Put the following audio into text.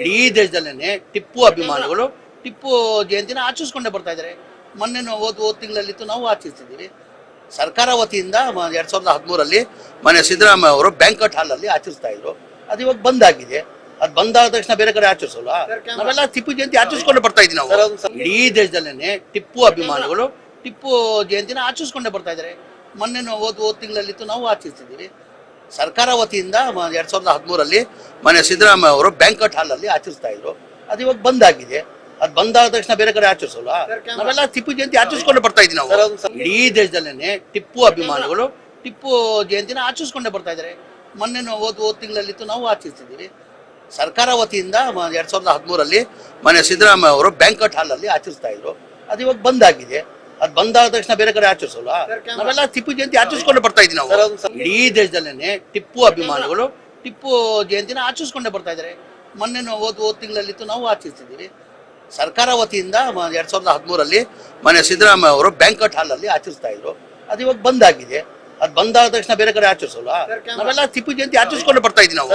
ಇಡೀ ದೇಶದಲ್ಲೇ ಟಿಪ್ಪು ಅಭಿಮಾನಿಗಳು ಟಿಪ್ಪು ಜಯಂತಿನ ಆಚರಿಸ್ಕೊಂಡೇ ಬರ್ತಾ ಇದ್ದಾರೆ. ಮೊನ್ನೆ ಓದ್ ಹೋದ ಹೋದ ತಿಂಗಳಲ್ಲಿತ್ತು ನಾವು ಆಚರಿಸಿದ್ದೀವಿ. ಸರ್ಕಾರ ವತಿಯಿಂದ ಎರಡ್ ಸಾವಿರದ ಹದಿಮೂರಲ್ಲಿ ಮನೆ ಸಿದ್ದರಾಮಯ್ಯ ಅವರು ಬ್ಯಾಂಕಟ್ ಹಾಲಲ್ಲಿ ಆಚರಿಸ್ತಾ ಇದ್ರು. ಅದು ಇವಾಗ ಬಂದ್ ಆಗಿದೆ. ಅದು ಬಂದಾದ ತಕ್ಷಣ ಬೇರೆ ಕಡೆ ಆಚರಿಸಲ್ಲ ನಾವೆಲ್ಲ ಟಿಪ್ಪು ಜಯಂತಿ ಆಚರಿಸ್ಕೊಂಡು ಬರ್ತಾ ಇದ್ದೀವಿ ನಾವು. ಇಡೀ ದೇಶದಲ್ಲೇ ಟಿಪ್ಪು ಅಭಿಮಾನಿಗಳು ಟಿಪ್ಪು ಜಯಂತಿನ ಆಚರಿಸ್ಕೊಂಡೇ ಬರ್ತಾ ಇದ್ದಾರೆ. ಮೊನ್ನೆ ಓದ್ ಓದ್ ಹೋದ ತಿಂಗಳಲ್ಲಿತ್ತು ನಾವು ಆಚರಿಸಿದ್ದೀವಿ. ಸರ್ಕಾರ ವತಿಯಿಂದ ಎರಡು ಸಾವಿರದ ಹದಿಮೂರಲ್ಲಿ ಮನೆ ಸಿದ್ದರಾಮಯ್ಯ ಅವರು ಬ್ಯಾಂಕಟ್ ಹಾಲಲ್ಲಿ ಆಚರಿಸ್ತಾ ಇದ್ರು. ಅದು ಇವಾಗ ಬಂದ್ ಆಗಿದೆ. ಅದು ಬಂದಾದ ತಕ್ಷಣ ಬೇರೆ ಕಡೆ ಆಚರಿಸಲ್ಲ? ನಾವೆಲ್ಲ ಟಿಪ್ಪು ಜಯಂತಿ ಆಚರಿಸ್ಕೊಂಡು ಬರ್ತಾ ಇದ್ದೀವಿ ನಾವು. ಇಡೀ ದೇಶದಲ್ಲೇ ಟಿಪ್ಪು ಅಭಿಮಾನಿಗಳು ಟಿಪ್ಪು ಜಯಂತಿನ ಆಚರಿಸ್ಕೊಂಡೇ ಬರ್ತಾ ಇದ್ದಾರೆ. ಮೊನ್ನೆ ಓದ್ ಹೋದ ಹೋದ ತಿಂಗಳಲ್ಲಿತ್ತು ನಾವು ಆಚರಿಸಿದ್ದೀವಿ. ಸರ್ಕಾರ ವತಿಯಿಂದ ಎರಡು ಸಾವಿರದ ಹದಿಮೂರಲ್ಲಿ ಮನೆ ಸಿದ್ದರಾಮಯ್ಯ ಅವರು ಬ್ಯಾಂಕಟ್ ಹಾಲಲ್ಲಿ ಆಚರಿಸ್ತಾ ಇದ್ರು. ಅದು ಇವಾಗ ಬಂದ್ ಆಗಿದೆ. ಅದು ಬಂದಾದ ತಕ್ಷಣ ಬೇರೆ ಕಡೆ ಆಚರಿಸಲ್ಲ ನಾವೆಲ್ಲ ಟಿಪ್ಪು ಜಯಂತಿ ಆಚರಿಸ್ಕೊಂಡು ಬರ್ತಾ ಇದ್ದೀವಿ ನಾವು. ಇಡೀ ದೇಶದಲ್ಲೇನೆ ಟಿಪ್ಪು ಅಭಿಮಾನಿಗಳು ಟಿಪ್ಪು ಜಯಂತಿನ ಆಚರಿಸ್ಕೊಂಡೇ ಬರ್ತಾ ಇದ್ದಾರೆ. ಮೊನ್ನೆ ಓದ್ ಹೋದ ಹೋದ ತಿಂಗಳಲ್ಲಿತ್ತು ನಾವು ಆಚರಿಸಿದ್ದೀವಿ. ಸರ್ಕಾರ ವತಿಯಿಂದ ಎರಡ್ ಸಾವಿರದ ಹದಿಮೂರಲ್ಲಿ ಮನೆ ಸಿದ್ದರಾಮಯ್ಯ ಅವರು ಬ್ಯಾಂಕಟ್ ಹಾಲಲ್ಲಿ ಆಚರಿಸ್ತಾ ಇದ್ರು. ಅದು ಇವಾಗ ಬಂದ್ ಆಗಿದೆ. ಅದು ಬಂದಾದ ತಕ್ಷಣ ಬೇರೆ ಕಡೆ ಆಚರಿಸಲ್ಲ ನಾವೆಲ್ಲ ಟಿಪ್ಪು ಜಯಂತಿ ಆಚರಿಸ್ಕೊಂಡು ಬರ್ತಾ ಇದ್ದೀವಿ ನಾವು.